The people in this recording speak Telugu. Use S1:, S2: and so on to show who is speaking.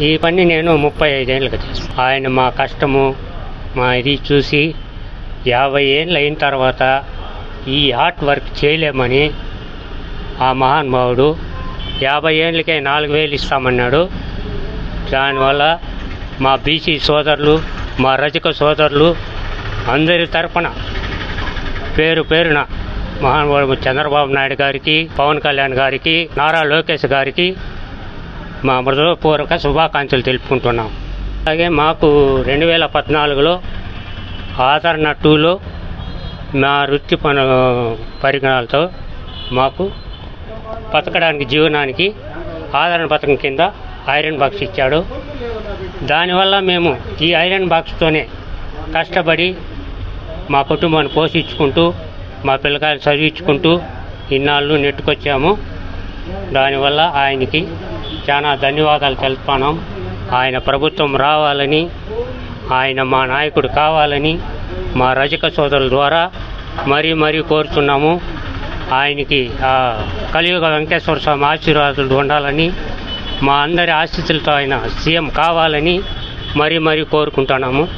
S1: ఈ పని నేను ముప్పై ఐదేళ్ళకి చేస్తాను ఆయన మా కష్టము మా ఇది చూసి యాభై ఏళ్ళు అయిన తర్వాత ఈ ఆర్ట్ వర్క్ చేయలేమని ఆ మహానుభావుడు యాభై ఏళ్ళకే నాలుగు వేలు ఇస్తామన్నాడు. దానివల్ల మా బీసీ సోదరులు మా రజక సోదరులు అందరి తరపున పేరు పేరున మహానుభావుడు చంద్రబాబు నాయుడు గారికి పవన్ కళ్యాణ్ గారికి నారా లోకేష్ గారికి మా మృదపూర్వక శుభాకాంక్షలు తెలుపుకుంటున్నాం. అలాగే మాకు రెండు వేల పద్నాలుగులో ఆదరణ టూలో మా వృత్తి పను పరిగణాలతో మాకు బతకడానికి జీవనానికి ఆదరణ పథకం కింద ఐరన్ బాక్స్ ఇచ్చాడు. దానివల్ల మేము ఈ ఐరన్ బాక్స్తోనే కష్టపడి మా కుటుంబాన్ని పోషించుకుంటూ మా పిల్లకాయలు చదివించుకుంటూ ఇన్నాళ్ళు నెట్టుకొచ్చాము. దానివల్ల ఆయనకి చాలా ధన్యవాదాలు తెలుపుతున్నాం. ఆయన ప్రభుత్వం రావాలని ఆయన మా నాయకుడు కావాలని మా రజక సోదరుల ద్వారా మరీ మరీ కోరుతున్నాము ఆయనకి కలియుగ వెంకటేశ్వర స్వామి ఆశీర్వాదాలు ఉండాలని మా అందరి ఆశీస్సులతో ఆయన సీఎం కావాలని మరీ మరీ కోరుకుంటున్నాము.